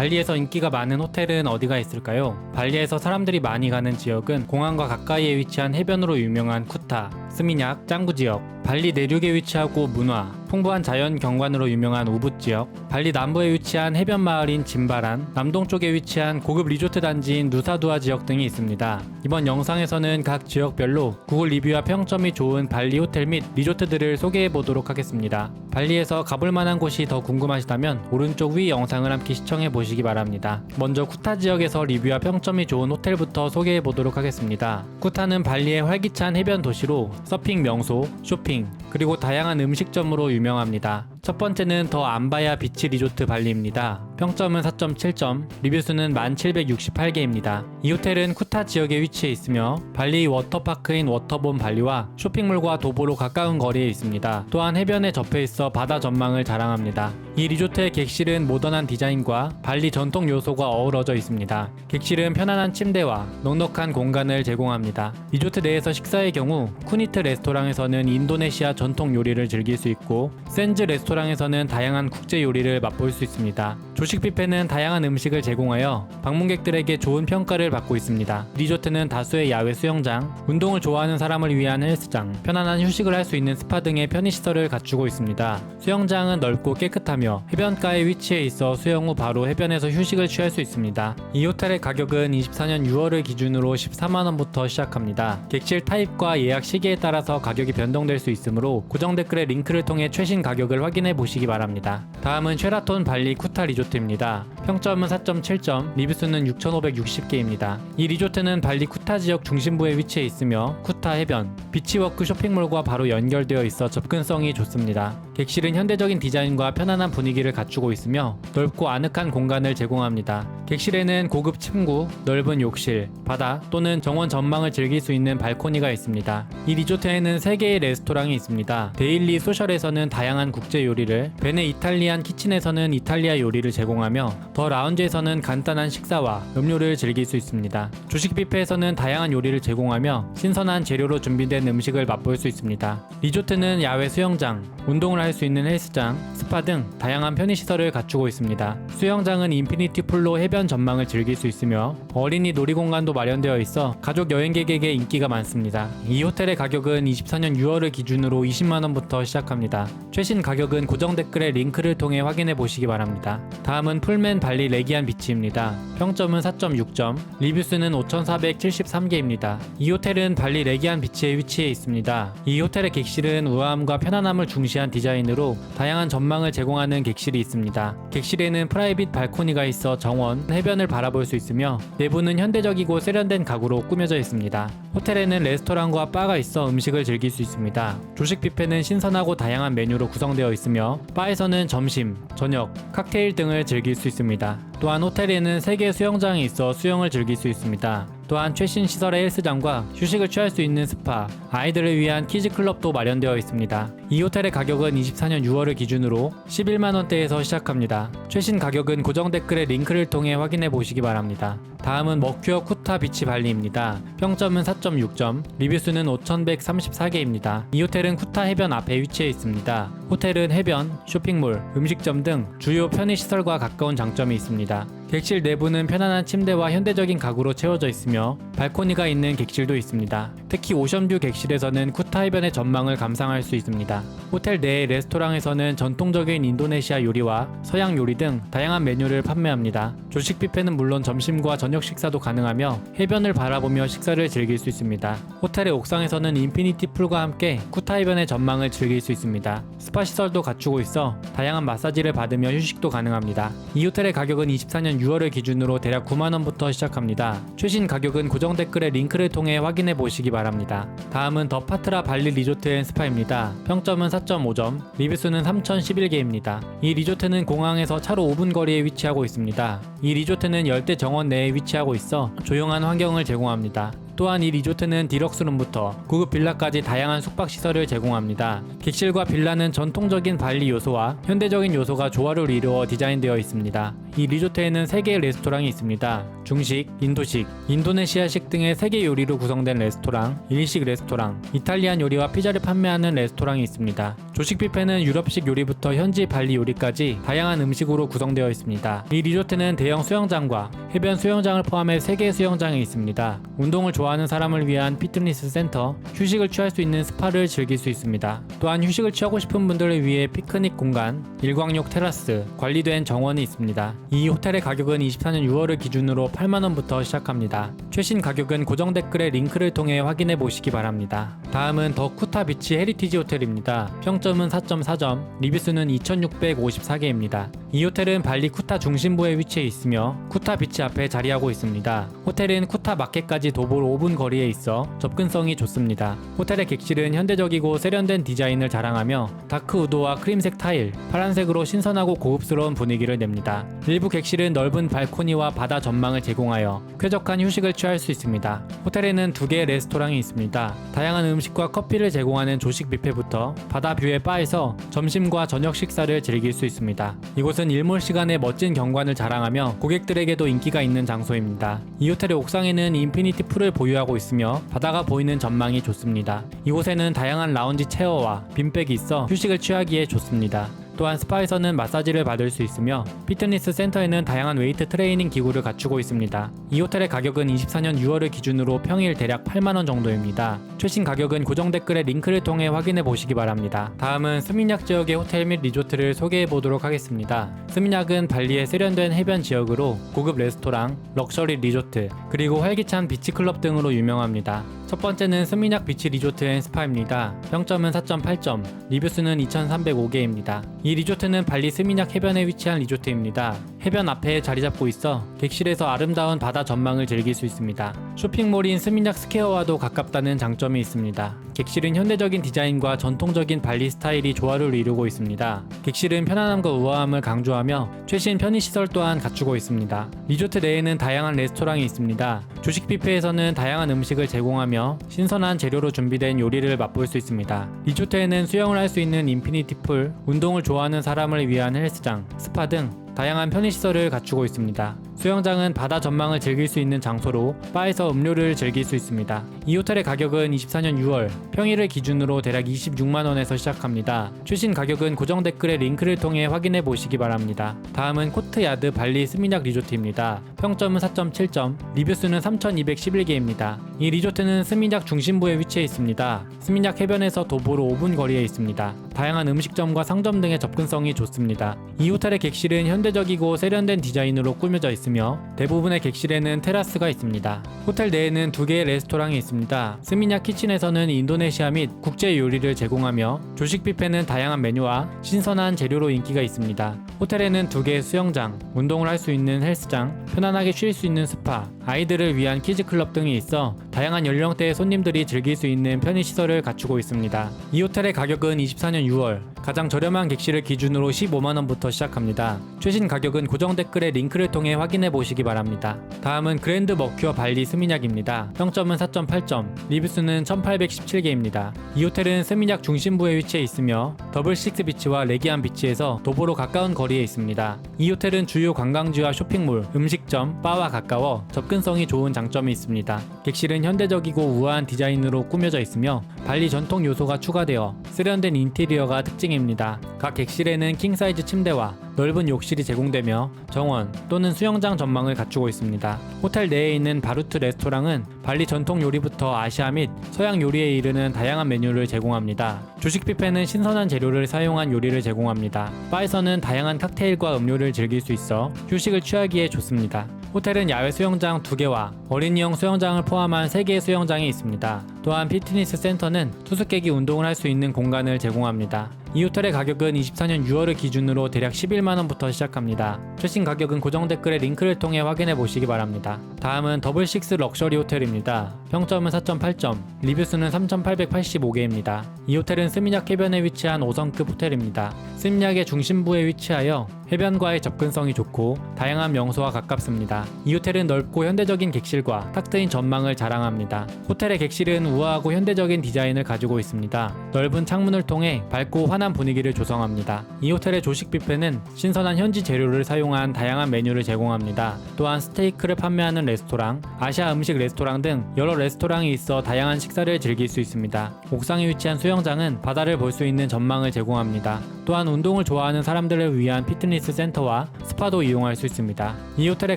발리에서 인기가 많은 호텔은 어디가 있을까요? 발리에서 사람들이 많이 가는 지역은 공항과 가까이에 위치한 해변으로 유명한 쿠 타, 스미냑, 짱구 지역, 발리 내륙에 위치하고 문화, 풍부한 자연 경관으로 유명한 우붓 지역, 발리 남부에 위치한 해변 마을인 짐바란, 남동쪽에 위치한 고급 리조트 단지인 누사두아 지역 등이 있습니다. 이번 영상에서는 각 지역별로 구글 리뷰와 평점이 좋은 발리 호텔 및 리조트들을 소개해 보도록 하겠습니다. 발리에서 가볼 만한 곳이 더 궁금하시다면 오른쪽 위 영상을 함께 시청해 보시기 바랍니다. 먼저 쿠타 지역에서 리뷰와 평점이 좋은 호텔부터 소개해 보도록 하겠습니다. 쿠타는 발리의 활기찬 해변 도시 로 서핑 명소, 쇼핑, 그리고 다양한 음식점으로 유명합니다. 첫 번째는 더 안바야 비치 리조트 발리입니다. 평점은 4.7점, 리뷰 수는 1768개입니다. 이 호텔은 쿠타 지역에 위치해 있으며 발리 워터파크인 워터본 발리와 쇼핑몰과 도보로 가까운 거리에 있습니다. 또한 해변에 접해 있어 바다 전망을 자랑합니다. 이 리조트의 객실은 모던한 디자인과 발리 전통 요소가 어우러져 있습니다. 객실은 편안한 침대와 넉넉한 공간을 제공합니다. 리조트 내에서 식사의 경우 쿠니트 레스토랑에서는 인도네시아 전통 요리를 즐길 수 있고 센즈 레스토랑에서는 다양한 국제 요리를 맛볼 수 있습니다. 조식 뷔페는 다양한 음식을 제공하여 방문객들에게 좋은 평가를 받고 있습니다. 리조트는 다수의 야외 수영장, 운동을 좋아하는 사람을 위한 헬스장, 편안한 휴식을 할 수 있는 스파 등의 편의시설을 갖추고 있습니다. 수영장은 넓고 깨끗하며 해변가에 위치해 있어 수영 후 바로 해변에서 휴식을 취할 수 있습니다. 이 호텔의 가격은 24년 6월을 기준으로 14만원부터 시작합니다. 객실 타입과 예약 시기에 따라서 가격이 변동될 수 있으므로 고정 댓글의 링크를 통해 최신 가격을 확인해 보시기 바랍니다. 다음은 쉐라톤 발리 쿠타 리조트 입니다. 평점은 4.7점, 리뷰 수는 6,560개입니다. 이 리조트는 발리 쿠타 지역 중심부에 위치해 있으며 쿠타 해변, 비치워크 쇼핑몰과 바로 연결되어 있어 접근성이 좋습니다. 객실은 현대적인 디자인과 편안한 분위기를 갖추고 있으며 넓고 아늑한 공간을 제공합니다. 객실에는 고급 침구, 넓은 욕실, 바다 또는 정원 전망을 즐길 수 있는 발코니가 있습니다. 이 리조트에는 3개의 레스토랑이 있습니다. 데일리 소셜에서는 다양한 국제 요리를, 베네 이탈리안 키친에서는 이탈리아 요리를 제공하며 더 라운지에서는 간단한 식사와 음료를 즐길 수 있습니다. 조식 뷔페에서는 다양한 요리를 제공하며 신선한 재료로 준비된 음식을 맛볼 수 있습니다. 리조트는 야외 수영장, 운동을 할수 있는 헬스장, 스파 등 다양한 편의시설을 갖추고 있습니다. 수영장은 인피니티 풀로 해변 전망을 즐길 수 있으며 어린이 놀이공간도 마련되어 있어 가족 여행객에게 인기가 많습니다. 이 호텔의 가격은 24년 6월을 기준으로 20만원부터 시작합니다. 최신 가격은 고정 댓글의 링크를 통해 확인해 보시기 바랍니다. 다음은 풀맨 발리 레기안 비치입니다. 평점은 4.6점, 리뷰 수는 5,473개입니다. 이 호텔은 발리 레기안 비치에 위치해 있습니다. 이 호텔의 객실은 우아함과 편안함을 중시한 디자인 으로 다양한 전망을 제공하는 객실이 있습니다. 객실에는 프라이빗 발코니가 있어 정원, 해변을 바라볼 수 있으며 내부는 현대적이고 세련된 가구로 꾸며져 있습니다. 호텔에는 레스토랑과 바가 있어 음식을 즐길 수 있습니다. 조식 뷔페는 신선하고 다양한 메뉴로 구성되어 있으며 바에서는 점심, 저녁, 칵테일 등을 즐길 수 있습니다. 또한 호텔에는 3개 수영장이 있어 수영을 즐길 수 있습니다. 또한 최신 시설의 헬스장과 휴식을 취할 수 있는 스파, 아이들을 위한 키즈 클럽도 마련되어 있습니다. 이 호텔의 가격은 24년 6월을 기준으로 11만 원대에서 시작합니다. 최신 가격은 고정 댓글의 링크를 통해 확인해 보시기 바랍니다. 다음은 머큐어 쿠타 비치 발리입니다. 평점은 4.6점, 리뷰 수는 5,134개입니다. 이 호텔은 쿠타 해변 앞에 위치해 있습니다. 호텔은 해변, 쇼핑몰, 음식점 등 주요 편의시설과 가까운 장점이 있습니다. 객실 내부는 편안한 침대와 현대적인 가구로 채워져 있으며 발코니가 있는 객실도 있습니다. 특히 오션뷰 객실에서는 쿠타 해변의 전망을 감상할 수 있습니다. 호텔 내 레스토랑에서는 전통적인 인도네시아 요리와 서양 요리 등 다양한 메뉴를 판매합니다. 조식 뷔페는 물론 점심과 저녁 식사도 가능하며 해변을 바라보며 식사를 즐길 수 있습니다. 호텔의 옥상에서는 인피니티 풀과 함께 쿠타 해변의 전망을 즐길 수 있습니다. 스파 시설도 갖추고 있어 다양한 마사지를 받으며 휴식도 가능합니다. 이 호텔의 가격은 24년 6월을 기준으로 대략 9만원부터 시작합니다. 최신 가격은 고정 댓글의 링크를 통해 확인해 보시기 바랍니다. 다음은 더 파트라 발리 리조트 앤 스파입니다. 평점은 4.5점, 리뷰 수는 3,011개입니다. 이 리조트는 공항에서 차로 5분 거리에 위치하고 있습니다. 이 리조트는 열대 정원 내에 위치하고 있어 조용한 환경을 제공합니다. 또한 이 리조트는 디럭스룸부터 고급 빌라까지 다양한 숙박시설을 제공합니다. 객실과 빌라는 전통적인 발리 요소와 현대적인 요소가 조화를 이루어 디자인되어 있습니다. 이 리조트에는 3개의 레스토랑이 있습니다. 중식, 인도식, 인도네시아식 등의 세계 요리로 구성된 레스토랑, 일식 레스토랑, 이탈리안 요리와 피자를 판매하는 레스토랑이 있습니다. 조식 뷔페는 유럽식 요리부터 현지 발리 요리까지 다양한 음식으로 구성되어 있습니다. 이 리조트는 대형 수영장과 해변 수영장을 포함해 3개의 수영장이 있습니다. 운동을 좋아 하는 사람을 위한 피트니스 센터, 휴식을 취할 수 있는 스파를 즐길 수 있습니다. 또한 휴식을 취하고 싶은 분들을 위해 피크닉 공간, 일광욕 테라스, 관리된 정원이 있습니다. 이 호텔의 가격은 24년 6월을 기준으로 8만원부터 시작합니다. 최신 가격은 고정 댓글의 링크를 통해 확인해 보시기 바랍니다. 다음은 더 쿠타 비치 헤리티지 호텔입니다. 평점은 4.4점, 리뷰수는 2654개입니다. 이 호텔은 발리 쿠타 중심부에 위치해 있으며 쿠타 비치 앞에 자리하고 있습니다. 호텔은 쿠타 마켓까지 도보로 5분 거리에 있어 접근성이 좋습니다. 호텔의 객실은 현대적이고 세련된 디자인을 자랑하며 다크 우드와 크림색 타일, 파란색으로 신선하고 고급스러운 분위기를 냅니다. 일부 객실은 넓은 발코니와 바다 전망을 제공하여 쾌적한 휴식을 취할 수 있습니다. 호텔에는 두 개의 레스토랑이 있습니다. 다양한 음식과 커피를 제공하는 조식 뷔페부터 바다 뷰의 바에서 점심과 저녁 식사를 즐길 수 있습니다. 이곳은 일몰 시간에 멋진 경관을 자랑하며 고객들에게도 인기가 있는 장소입니다. 이 호텔의 옥상에는 인피니티 풀을 보유하고 있으며 바다가 보이는 전망이 좋습니다. 이곳에는 다양한 라운지 체어와 빈백이 있어 휴식을 취하기에 좋습니다. 또한 스파에서는 마사지를 받을 수 있으며 피트니스 센터에는 다양한 웨이트 트레이닝 기구를 갖추고 있습니다. 이 호텔의 가격은 24년 6월을 기준으로 평일 대략 8만원 정도입니다. 최신 가격은 고정 댓글의 링크를 통해 확인해 보시기 바랍니다. 다음은 스민약 지역의 호텔 및 리조트를 소개해 보도록 하겠습니다. 스민약은 발리의 세련된 해변 지역으로 고급 레스토랑, 럭셔리 리조트, 그리고 활기찬 비치클럽 등으로 유명합니다. 첫 번째는 스미냑 비치 리조트 앤 스파입니다. 평점은 4.8점, 리뷰수는 2,305개입니다. 이 리조트는 발리 스미냑 해변에 위치한 리조트입니다. 해변 앞에 자리 잡고 있어 객실에서 아름다운 바다 전망을 즐길 수 있습니다. 쇼핑몰인 스미냑 스퀘어와도 가깝다는 장점이 있습니다. 객실은 현대적인 디자인과 전통적인 발리 스타일이 조화를 이루고 있습니다. 객실은 편안함과 우아함을 강조하며 최신 편의시설 또한 갖추고 있습니다. 리조트 내에는 다양한 레스토랑이 있습니다. 조식 뷔페에서는 다양한 음식을 제공하며 신선한 재료로 준비된 요리를 맛볼 수 있습니다. 리조트에는 수영을 할 수 있는 인피니티 풀, 운동을 좋아하는 사람을 위한 헬스장, 스파 등 다양한 편의시설을 갖추고 있습니다. 수영장은 바다 전망을 즐길 수 있는 장소로 바에서 음료를 즐길 수 있습니다. 이 호텔의 가격은 24년 6월 평일을 기준으로 대략 26만 원에서 시작합니다. 최신 가격은 고정 댓글의 링크를 통해 확인해 보시기 바랍니다. 다음은 코트야드 발리 스미냑 리조트입니다. 평점은 4.7점, 리뷰수는 3,211개입니다. 이 리조트는 스미냑 중심부에 위치해 있습니다. 스미냑 해변에서 도보로 5분 거리에 있습니다. 다양한 음식점과 상점 등의 접근성이 좋습니다. 이 호텔의 객실은 현대적이고 세련된 디자인으로 꾸며져 있습니다. 대부분의 객실에는 테라스가 있습니다. 호텔 내에는 두 개의 레스토랑이 있습니다. 스미냐 키친에서는 인도네시아 및 국제 요리를 제공하며 조식 뷔페는 다양한 메뉴와 신선한 재료로 인기가 있습니다. 호텔에는 두 개의 수영장, 운동을 할 수 있는 헬스장, 편안하게 쉴 수 있는 스파, 아이들을 위한 키즈 클럽 등이 있어 다양한 연령대의 손님들이 즐길 수 있는 편의 시설을 갖추고 있습니다. 이 호텔의 가격은 24년 6월 가장 저렴한 객실을 기준으로 15만 원부터 시작합니다. 최신 가격은 고정 댓글의 링크를 통해 확인해 보시기 바랍니다. 다음은 그랜드 머큐어 발리 스미냑입니다. 평점은 4.8점, 리뷰수는 1,817개입니다. 이 호텔은 스미냑 중심부에 위치해 있으며 더블 식스 비치와 레기안 비치에서 도보로 가까운 거리에 있습니다. 이 호텔은 주요 관광지와 쇼핑몰, 음식점, 바와 가까워 접근성이 좋은 장점이 있습니다. 객실은 현대적이고 우아한 디자인으로 꾸며져 있으며 발리 전통 요소가 추가되어 세련된 인테리어가 특징 입니다. 각 객실에는 킹사이즈 침대와 넓은 욕실이 제공되며 정원 또는 수영장 전망을 갖추고 있습니다. 호텔 내에 있는 바루트 레스토랑은 발리 전통 요리부터 아시아 및 서양 요리에 이르는 다양한 메뉴를 제공합니다. 조식 뷔페는 신선한 재료를 사용한 요리를 제공합니다. 바에서는 다양한 칵테일과 음료를 즐길 수 있어 휴식을 취하기에 좋습니다. 호텔은 야외 수영장 2개와 어린이용 수영장을 포함한 3개의 수영장이 있습니다. 또한 피트니스 센터는 투숙객이 운동을 할 수 있는 공간을 제공합니다. 이 호텔의 가격은 24년 6월을 기준으로 대략 11만원부터 시작합니다. 최신 가격은 고정 댓글의 링크를 통해 확인해 보시기 바랍니다. 다음은 더블식스 럭셔리 호텔입니다. 평점은 4.8점, 리뷰수는 3,885개입니다. 이 호텔은 스미냑 해변에 위치한 5성급 호텔입니다. 스미냑의 중심부에 위치하여 해변과의 접근성이 좋고 다양한 명소와 가깝습니다. 이 호텔은 넓고 현대적인 객실과 탁 트인 전망을 자랑합니다. 호텔의 객실은 우아하고 현대적인 디자인을 가지고 있습니다. 넓은 창문을 통해 밝고 환한 분위기를 조성합니다. 이 호텔의 조식 뷔페는 신선한 현지 재료를 사용한 다양한 메뉴를 제공합니다. 또한 스테이크를 판매하는 레스토랑, 아시아 음식 레스토랑 등 여러 레스토랑이 있어 다양한 식사를 즐길 수 있습니다. 옥상에 위치한 수영장은 바다를 볼 수 있는 전망을 제공합니다. 또한 운동을 좋아하는 사람들을 위한 피트니스 센터와 스파도 이용할 수 있습니다. 이 호텔의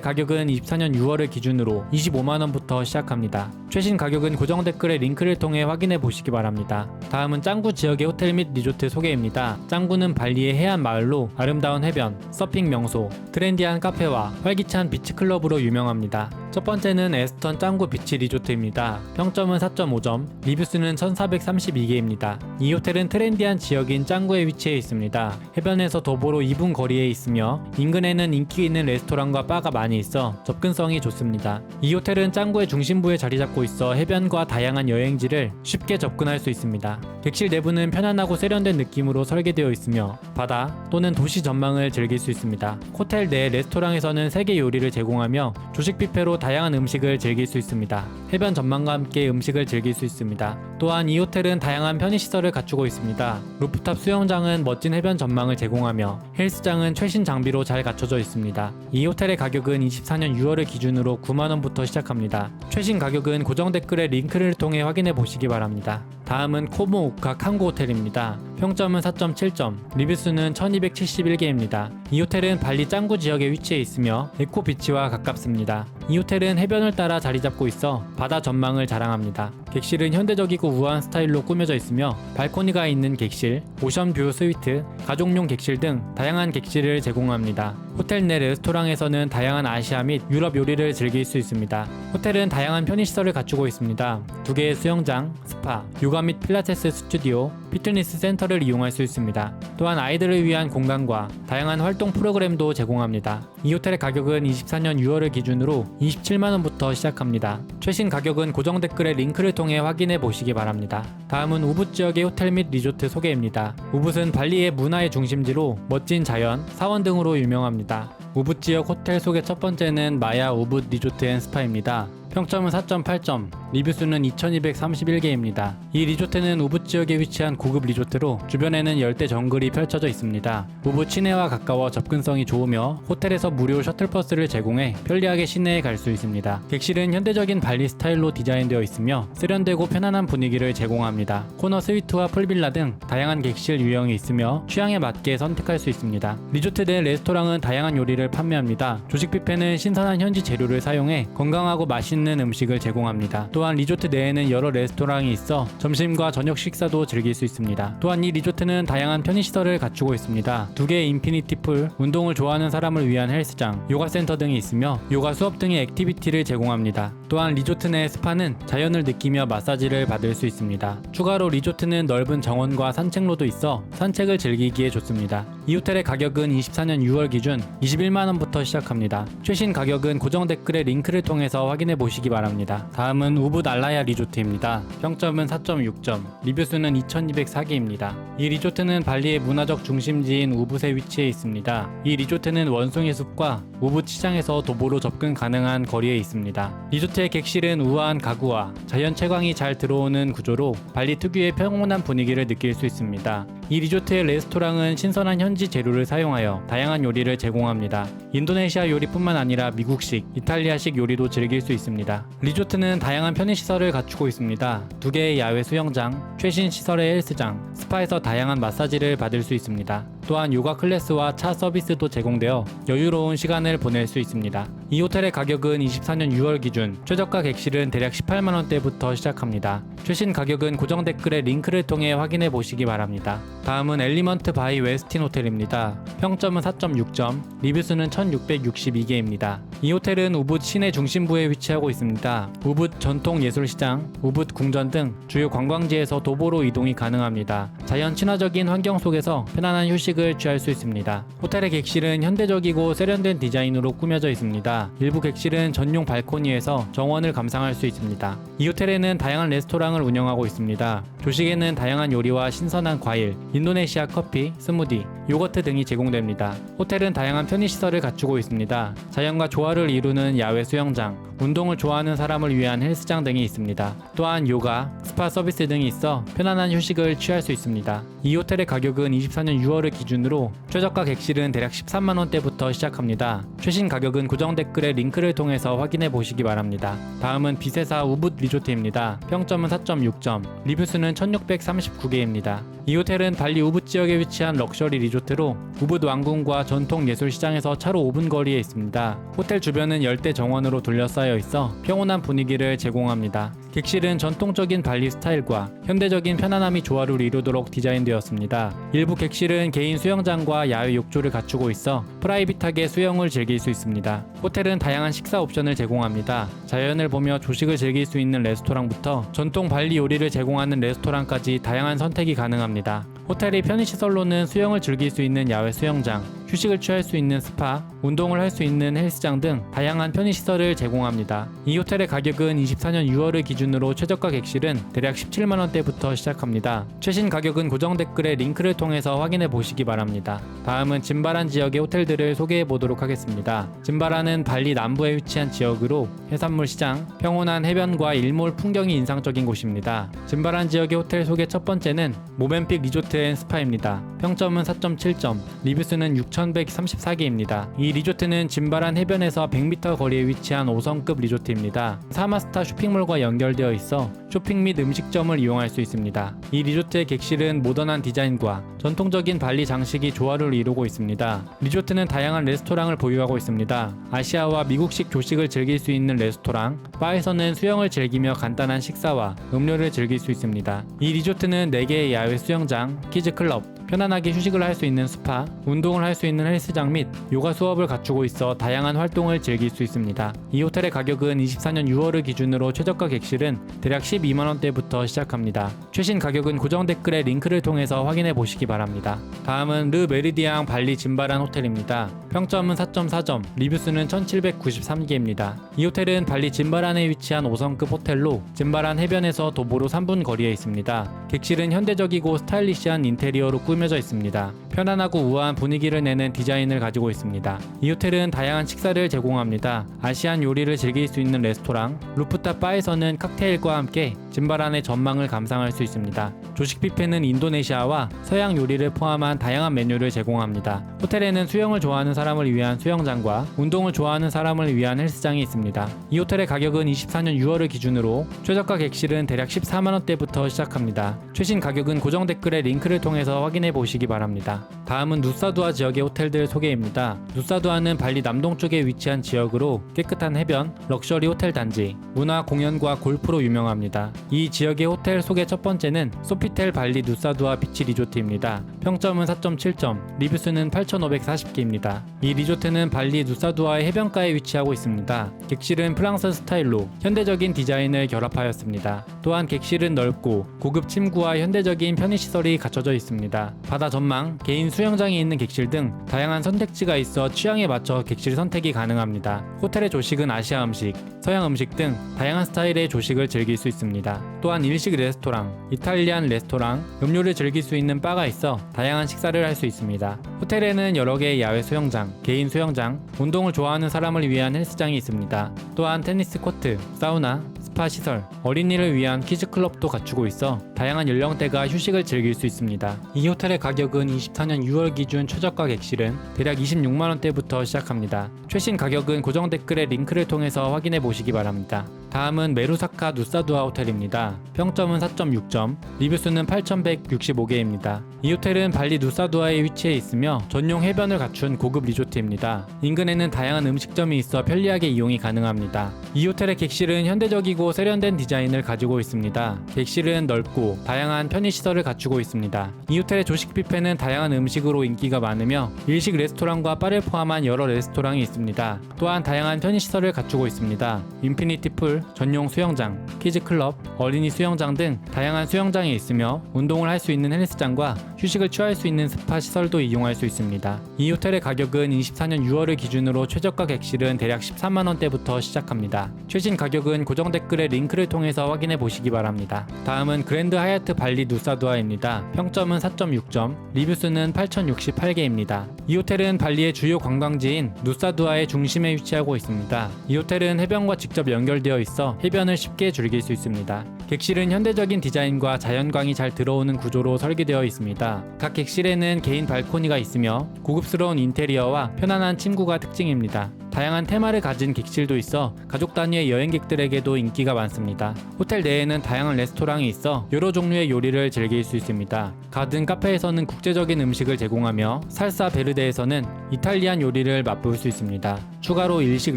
가격은 24년 6월을 기준으로 25만 원부터 시작합니다. 최신 가격은 고정 댓글의 링크를 통해 확인해 보시기 바랍니다. 다음은 짱구 지역의 호텔 및 리조트 소개입니다. 짱구는 발리의 해안 마을로 아름다운 해변, 서핑 명소, 트렌디한 카페와 활기찬 비치 클럽으로 유명합니다. 첫 번째는 에스턴 짱구 비치 리조트입니다. 평점은 4.5점, 리뷰수는 1432개입니다. 이 호텔은 트렌디한 지역인 짱구에 위치해 있습니다. 해변에서 도보로 2분 거리에 있으며 인근에는 인기 있는 레스토랑과 바가 많이 있어 접근성이 좋습니다. 이 호텔은 짱구의 중심부에 자리 잡고 있어 해변과 다양한 여행지를 쉽게 접근할 수 있습니다. 객실 내부는 편안하고 세련된 느낌으로 설계되어 있으며 바다 또는 도시 전망을 즐길 수 있습니다. 호텔 내 레스토랑에서는 세계 요리를 제공하며 조식 뷔페로 다양한 음식을 즐길 수 있습니다. 해변 전망과 함께 음식을 즐길 수 있습니다. 또한 이 호텔은 다양한 편의시설을 갖추고 있습니다. 루프탑 수영장은 멋진 해변 전망을 제공하며 헬스장은 최신 장비로 잘 갖춰져 있습니다. 이 호텔의 가격은 24년 6월을 기준으로 9만원부터 시작합니다. 최신 가격은 고정 댓글의 링크를 통해 확인해 보시기 바랍니다. 다음은 코모 우카 항구 호텔입니다. 평점은 4.7점, 리뷰수는 1271개입니다. 이 호텔은 발리 짱구 지역에 위치해 있으며 에코 비치와 가깝습니다. 이 호텔은 해변을 따라 자리 잡고 있어 바다 전망을 자랑합니다. 객실은 현대적이고 우아한 스타일로 꾸며져 있으며 발코니가 있는 객실, 오션뷰 스위트, 가족용 객실 등 다양한 객실을 제공합니다. 호텔 내 레스토랑에서는 다양한 아시아 및 유럽 요리를 즐길 수 있습니다. 호텔은 다양한 편의시설을 갖추고 있습니다. 두 개의 수영장, 스파, 요가 및 필라테스 스튜디오, 피트니스 센터를 이용할 수 있습니다. 또한 아이들을 위한 공간과 다양한 활동 프로그램도 제공합니다. 이 호텔의 가격은 24년 6월을 기준으로 27만원부터 시작합니다. 최신 가격은 고정 댓글의 링크를 통해 확인해 보시기 바랍니다. 다음은 우붓 지역의 호텔 및 리조트 소개입니다. 우붓은 발리의 문화의 중심지로 멋진 자연, 사원 등으로 유명합니다. 우붓 지역 호텔 속의 첫 번째는 마야 우붓 리조트 앤 스파입니다. 평점은 4.8점, 리뷰수는 2231개입니다. 이 리조트는 우붓 지역에 위치한 고급 리조트로 주변에는 열대 정글이 펼쳐져 있습니다. 우붓 시내와 가까워 접근성이 좋으며 호텔에서 무료 셔틀버스를 제공해 편리하게 시내에 갈 수 있습니다. 객실은 현대적인 발리 스타일로 디자인되어 있으며 세련되고 편안한 분위기를 제공합니다. 코너 스위트와 풀빌라 등 다양한 객실 유형이 있으며 취향에 맞게 선택할 수 있습니다. 리조트 내 레스토랑은 다양한 요리를 판매합니다. 조식 뷔페는 신선한 현지 재료를 사용해 건강하고 맛있는 음식을 제공합니다. 또한 리조트 내에는 여러 레스토랑이 있어 점심과 저녁 식사도 즐길 수 있습니다. 또한 이 리조트는 다양한 편의시설을 갖추고 있습니다. 두 개의 인피니티 풀, 운동을 좋아하는 사람을 위한 헬스장, 요가 센터 등이 있으며 요가 수업 등의 액티비티를 제공합니다. 또한 리조트 내 스파는 자연을 느끼며 마사지를 받을 수 있습니다. 추가로 리조트는 넓은 정원과 산책로도 있어 산책을 즐기기에 좋습니다. 이 호텔의 가격은 24년 6월 기준 21만원부터 시작합니다. 최신 가격은 고정 댓글의 링크를 통해서 확인해 보시기 바랍니다. 다음은 우붓 알라야 리조트입니다. 평점은 4.6점, 리뷰수는 2204개입니다. 이 리조트는 발리의 문화적 중심지인 우붓에 위치해 있습니다. 이 리조트는 원숭이 숲과 우붓 시장에서 도보로 접근 가능한 거리에 있습니다. 리조트 의 객실은 우아한 가구와 자연 채광이 잘 들어오는 구조로 발리 특유의 평온한 분위기를 느낄 수 있습니다. 이 리조트의 레스토랑은 신선한 현지 재료를 사용하여 다양한 요리를 제공합니다. 인도네시아 요리뿐만 아니라 미국식, 이탈리아식 요리도 즐길 수 있습니다. 리조트는 다양한 편의시설을 갖추고 있습니다. 두 개의 야외 수영장, 최신 시설의 헬스장, 스파에서 다양한 마사지를 받을 수 있습니다. 또한 요가 클래스와 차 서비스도 제공되어 여유로운 시간을 보낼 수 있습니다. 이 호텔의 가격은 24년 6월 기준 최저가 객실은 대략 18만 원대부터 시작합니다. 최신 가격은 고정 댓글의 링크를 통해 확인해 보시기 바랍니다. 다음은 엘리먼트 바이 웨스틴 호텔입니다. 평점은 4.6점, 리뷰수는 1662개입니다. 이 호텔은 우붓 시내 중심부에 위치하고 있습니다. 우붓 전통 예술시장, 우붓 궁전 등 주요 관광지에서 도보로 이동이 가능합니다. 자연 친화적인 환경 속에서 편안한 휴식을 취할 수 있습니다. 호텔의 객실은 현대적이고 세련된 디자인으로 꾸며져 있습니다. 일부 객실은 전용 발코니에서 정원을 감상할 수 있습니다. 이 호텔에는 다양한 레스토랑을 운영하고 있습니다. 조식에는 다양한 요리와 신선한 과일, 인도네시아 커피, 스무디, 요거트 등이 제공됩니다. 호텔은 다양한 편의시설을 갖추고 있습니다. 자연과 조화 를 이루는 야외 수영장, 운동을 좋아하는 사람을 위한 헬스장 등이 있습니다. 또한 요가, 스파 서비스 등이 있어 편안한 휴식을 취할 수 있습니다. 이 호텔의 가격은 24년 6월을 기준으로 최저가 객실은 대략 13만 원대부터 시작합니다. 최신 가격은 고정 댓글의 링크를 통해서 확인해 보시기 바랍니다. 다음은 비세사 우붓 리조트입니다. 평점은 4.6점, 리뷰 수는 1639개입니다. 이 호텔은 발리 우붓 지역에 위치한 럭셔리 리조트로 우붓 왕궁과 전통 예술 시장에서 차로 5분 거리에 있습니다. 호텔 주변은 열대 정원으로 둘러싸여 있어 평온한 분위기를 제공합니다. 객실은 전통적인 발리 스타일과 현대적인 편안함이 조화를 이루도록 디자인되었습니다. 일부 객실은 개인 수영장과 야외 욕조를 갖추고 있어 프라이빗하게 수영을 즐길 수 있습니다. 호텔은 다양한 식사 옵션을 제공합니다. 자연을 보며 조식을 즐길 수 있는 레스토랑부터 전통 발리 요리를 제공하는 레스토랑까지 다양한 선택이 가능합니다. 호텔의 편의시설로는 수영을 즐길 수 있는 야외 수영장, 휴식을 취할 수 있는 스파, 운동을 할 수 있는 헬스장 등 다양한 편의시설을 제공합니다. 이 호텔의 가격은 24년 6월을 기준으로 최저가 객실은 대략 17만 원대부터 시작합니다. 최신 가격은 고정 댓글의 링크를 통해서 확인해 보시기 바랍니다. 다음은 짐바란 지역의 호텔들을 소개해 보도록 하겠습니다. 짐바란은 발리 남부에 위치한 지역으로 해산물 시장, 평온한 해변과 일몰 풍경이 인상적인 곳입니다. 짐바란 지역의 호텔 소개 첫 번째는 모벤픽 리조트 앤 스파입니다. 평점은 4.7점, 리뷰 수는 6,134개입니다. 이 리조트는 짐바란 해변에서 100m 거리에 위치한 5성급 리조트입니다. 사마스타 쇼핑몰과 연결되어 있어 쇼핑 및 음식점을 이용할 수 있습니다. 이 리조트의 객실은 모던한 디자인과 전통적인 발리 장식이 조화를 이루고 있습니다. 리조트는 다양한 레스토랑을 보유하고 있습니다. 아시아와 미국식 조식을 즐길 수 있는 레스토랑, 바에서는 수영을 즐기며 간단한 식사와 음료를 즐길 수 있습니다. 이 리조트는 4개의 야외 수영장, 키즈클럽, 편안하게 휴식을 할 수 있는 스파, 운동을 할 수 있는 헬스장 및 요가 수업을 갖추고 있어 다양한 활동을 즐길 수 있습니다. 이 호텔의 가격은 24년 6월을 기준으로 최저가 객실은 대략 12만 원대부터 시작합니다. 최신 가격은 고정 댓글의 링크를 통해서 확인해 보시기 바랍니다. 다음은 르 메리디앙 발리 짐바란 호텔입니다. 평점은 4.4점, 리뷰 수는 1793개입니다. 이 호텔은 발리 짐바란에 위치한 5성급 호텔로 짐바란 해변에서 도보로 3분 거리에 있습니다. 객실은 현대적이고 스타일리시한 인테리어로 꾸며져 있습니다. 편안하고 우아한 분위기를 내는 디자인을 가지고 있습니다. 이 호텔은 다양한 식사를 제공합니다. 아시안 요리를 즐길 수 있는 레스토랑, 루프탑 바에서는 칵테일과 함께 짐바란의 전망을 감상할 수 있습니다. 조식 뷔페는 인도네시아와 서양 요리를 포함한 다양한 메뉴를 제공합니다. 호텔에는 수영을 좋아하는 사람을 위한 수영장과 운동을 좋아하는 사람을 위한 헬스장이 있습니다. 이 호텔의 가격은 24년 6월을 기준으로 최저가 객실은 대략 14만 원대부터 시작합니다. 최신 가격은 고정 댓글의 링크를 통해서 확인해 보시기 바랍니다. 다음은 누사두아 지역의 호텔들 소개입니다. 누사두아는 발리 남동쪽에 위치한 지역으로 깨끗한 해변, 럭셔리 호텔 단지, 문화 공연과 골프로 유명합니다. 이 지역의 호텔 소개 첫 번째는 소피텔 발리 누사두아 비치 리조트입니다. 평점은 4.7점, 리뷰 수는 8,540개입니다. 이 리조트는 발리 누사두아의 해변가에 위치하고 있습니다. 객실은 프랑스 스타일로 현대적인 디자인을 결합하였습니다. 또한 객실은 넓고 고급 침구와 현대적인 편의시설이 갖춰져 있습니다. 바다 전망, 개인 수영장이 있는 객실 등 다양한 선택지가 있어 취향에 맞춰 객실 선택이 가능합니다. 호텔의 조식은 아시아 음식, 서양 음식 등 다양한 스타일의 조식을 즐길 수 있습니다. 또한 일식 레스토랑, 이탈리안 레스토랑, 음료를 즐길 수 있는 바가 있어 다양한 식사를 할 수 있습니다. 호텔에는 여러 개의 야외 수영장, 개인 수영장, 운동을 좋아하는 사람을 위한 헬스장이 있습니다. 또한 테니스 코트, 사우나, 스파 시설, 어린이를 위한 키즈 클럽도 갖추고 있어 다양한 연령대가 휴식을 즐길 수 있습니다. 이 호텔의 가격은 24년 6월 기준 최저가 객실은 대략 26만 원대부터 시작합니다. 최신 가격은 고정 댓글의 링크를 통해서 확인해 보시기 바랍니다. 다음은 메루사카 누사두아 호텔입니다. 평점은 4.6점, 리뷰 수는 8,165개입니다. 이 호텔은 발리 누사두아에 위치해 있으며 전용 해변을 갖춘 고급 리조트입니다. 인근에는 다양한 음식점이 있어 편리하게 이용이 가능합니다. 이 호텔의 객실은 현대적이고 세련된 디자인을 가지고 있습니다. 객실은 넓고 다양한 편의시설을 갖추고 있습니다. 이 호텔의 조식 뷔페는 다양한 음식으로 인기가 많으며 일식 레스토랑과 바를 포함한 여러 레스토랑이 있습니다. 또한 다양한 편의시설을 갖추고 있습니다. 인피니티 풀, 전용 수영장, 키즈 클럽, 어린이 수영장 등 다양한 수영장이 있으며 운동을 할 수 있는 헬스장과 휴식을 취할 수 있는 스파 시설도 이용할 수 있습니다. 이 호텔의 가격은 24년 6월을 기준으로 최저가 객실은 대략 13만 원대부터 시작합니다. 최신 가격은 고정 댓글의 링크를 통해서 확인해 보시기 바랍니다. 다음은 그랜드 하얏트 발리 누사두아입니다. 평점은 4.6점, 리뷰 수는 8,068개입니다. 이 호텔은 발리의 주요 관광지인 누사두아의 중심에 위치하고 있습니다. 이 호텔은 해변과 직접 연결되어 있어 해변을 쉽게 즐길 수 있습니다. 객실은 현대적인 디자인과 자연광이 잘 들어오는 구조로 설계되어 있습니다. 각 객실에는 개인 발코니가 있으며 고급스러운 인테리어와 편안한 침구가 특징입니다. 다양한 테마를 가진 객실도 있어 가족 단위의 여행객들에게도 인기가 많습니다. 호텔 내에는 다양한 레스토랑이 있어 여러 종류의 요리를 즐길 수 있습니다. 가든 카페에서는 국제적인 음식을 제공하며 살사 베르데에서는 이탈리안 요리를 맛볼 수 있습니다. 추가로 일식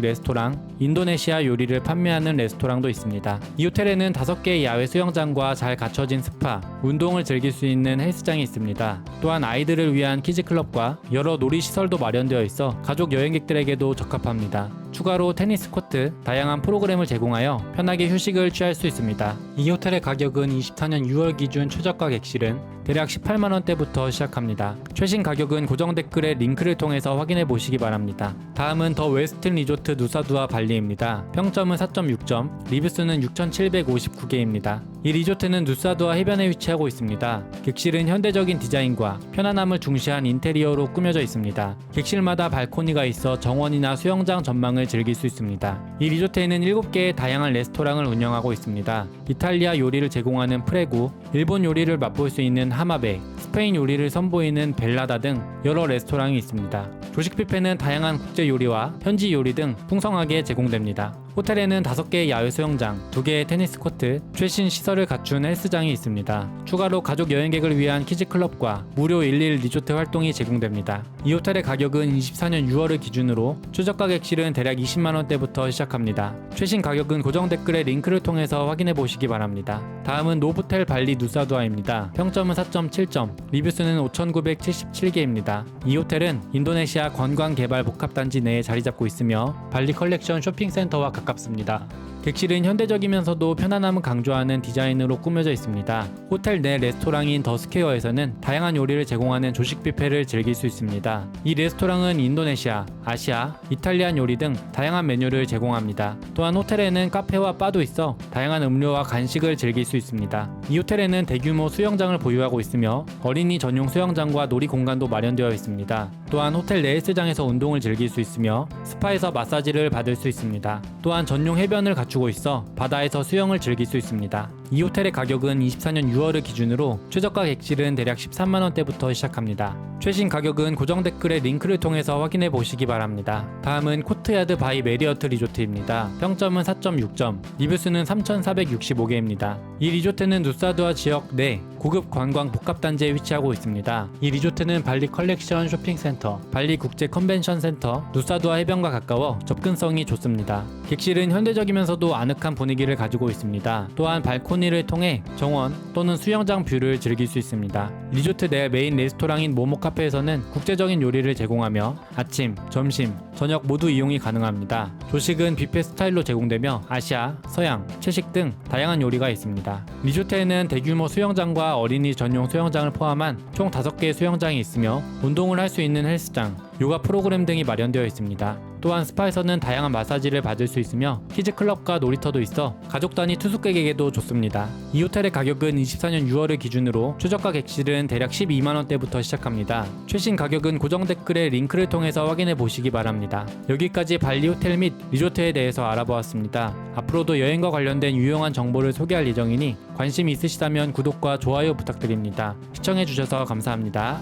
레스토랑, 인도네시아 요리를 판매하는 레스토랑도 있습니다. 이 호텔에는 5개의 야외 수영장과 잘 갖춰진 스파, 운동을 즐길 수 있는 헬스장이 있습니다. 또한 아이들을 위한 키즈클럽과 여러 놀이시설도 마련되어 있어 가족 여행객들에게도 적합합니다. 합니다. 추가로 테니스 코트, 다양한 프로그램을 제공하여 편하게 휴식을 취할 수 있습니다. 이 호텔의 가격은 24년 6월 기준 최저가 객실은 대략 18만 원대부터 시작합니다. 최신 가격은 고정 댓글의 링크를 통해서 확인해 보시기 바랍니다. 다음은 더 웨스틴 리조트 누사두아 발리입니다. 평점은 4.6점, 리뷰 수는 6,759개입니다. 이 리조트는 누사두아 해변에 위치하고 있습니다. 객실은 현대적인 디자인과 편안함을 중시한 인테리어로 꾸며져 있습니다. 객실마다 발코니가 있어 정원이나 수영장 전망을 즐길 수 있습니다. 이 리조트에는 7개의 다양한 레스토랑을 운영하고 있습니다. 이탈리아 요리를 제공하는 프레구, 일본 요리를 맛볼 수 있는 하마베, 스페인 요리를 선보이는 벨라다 등 여러 레스토랑이 있습니다. 조식 뷔페는 다양한 국제 요리와 현지 요리 등 풍성하게 제공됩니다. 호텔에는 5개의 야외 수영장, 2개의 테니스 코트, 최신 시설을 갖춘 헬스장이 있습니다. 추가로 가족 여행객을 위한 키즈클럽과 무료 11 리조트 활동이 제공됩니다. 이 호텔의 가격은 24년 6월을 기준으로 최저가 객실은 대략 20만 원대부터 시작합니다. 최신 가격은 고정 댓글의 링크를 통해서 확인해 보시기 바랍니다. 다음은 노보텔 발리 누사두아입니다. 평점은 4.7점, 리뷰 수는 5,977개입니다. 이 호텔은 인도네시아 관광개발 복합단지 내에 자리 잡고 있으며 발리 컬렉션 쇼핑센터와 가깝 습니다. 객실은 현대적이면서도 편안함을 강조하는 디자인으로 꾸며져 있습니다. 호텔 내 레스토랑인 더 스퀘어에서는 다양한 요리를 제공하는 조식 뷔페를 즐길 수 있습니다. 이 레스토랑은 인도네시아, 아시아, 이탈리안 요리 등 다양한 메뉴를 제공합니다. 또한 호텔에는 카페와 바도 있어 다양한 음료와 간식을 즐길 수 있습니다. 이 호텔에는 대규모 수영장을 보유하고 있으며 어린이 전용 수영장과 놀이 공간도 마련되어 있습니다. 또한 호텔 내 헬스장에서 운동을 즐길 수 있으며 스파에서 마사지를 받을 수 있습니다. 또한 전용 해변을 갖 추고 있어 바다에서 수영을 즐길 수 있습니다. 이 호텔의 가격은 24년 6월을 기준으로 최저가 객실은 대략 13만 원대부터 시작합니다. 최신 가격은 고정 댓글의 링크를 통해서 확인해 보시기 바랍니다. 다음은 코트야드 바이 메리어트 리조트입니다. 평점은 4.6점, 리뷰 수는 3,465개입니다. 이 리조트는 누사두아 지역 내 고급 관광 복합단지에 위치하고 있습니다. 이 리조트는 발리 컬렉션 쇼핑센터, 발리 국제 컨벤션 센터, 누사두아 해변과 가까워 접근성이 좋습니다. 객실은 현대적이면서도 아늑한 분위기를 가지고 있습니다. 또한 발코니 를 통해 정원 또는 수영장 뷰를 즐길 수 있습니다. 리조트 내 메인 레스토랑인 모모 카페에서는 국제적인 요리를 제공하며 아침, 점심, 저녁 모두 이용이 가능합니다. 조식은 뷔페 스타일로 제공되며 아시아, 서양, 채식 등 다양한 요리가 있습니다. 리조트에는 대규모 수영장과 어린이 전용 수영장을 포함한 총 5개의 수영장이 있으며 운동을 할 수 있는 헬스장, 요가 프로그램 등이 마련되어 있습니다. 또한 스파에서는 다양한 마사지를 받을 수 있으며 키즈 클럽과 놀이터도 있어 가족 단위 투숙객에게도 좋습니다. 이 호텔의 가격은 24년 6월을 기준으로 최저가 객실은 대략 12만 원대부터 시작합니다. 최신 가격은 고정 댓글의 링크를 통해서 확인해 보시기 바랍니다. 여기까지 발리 호텔 및 리조트에 대해서 알아보았습니다. 앞으로도 여행과 관련된 유용한 정보를 소개할 예정이니 관심이 있으시다면 구독과 좋아요 부탁드립니다. 시청해 주셔서 감사합니다.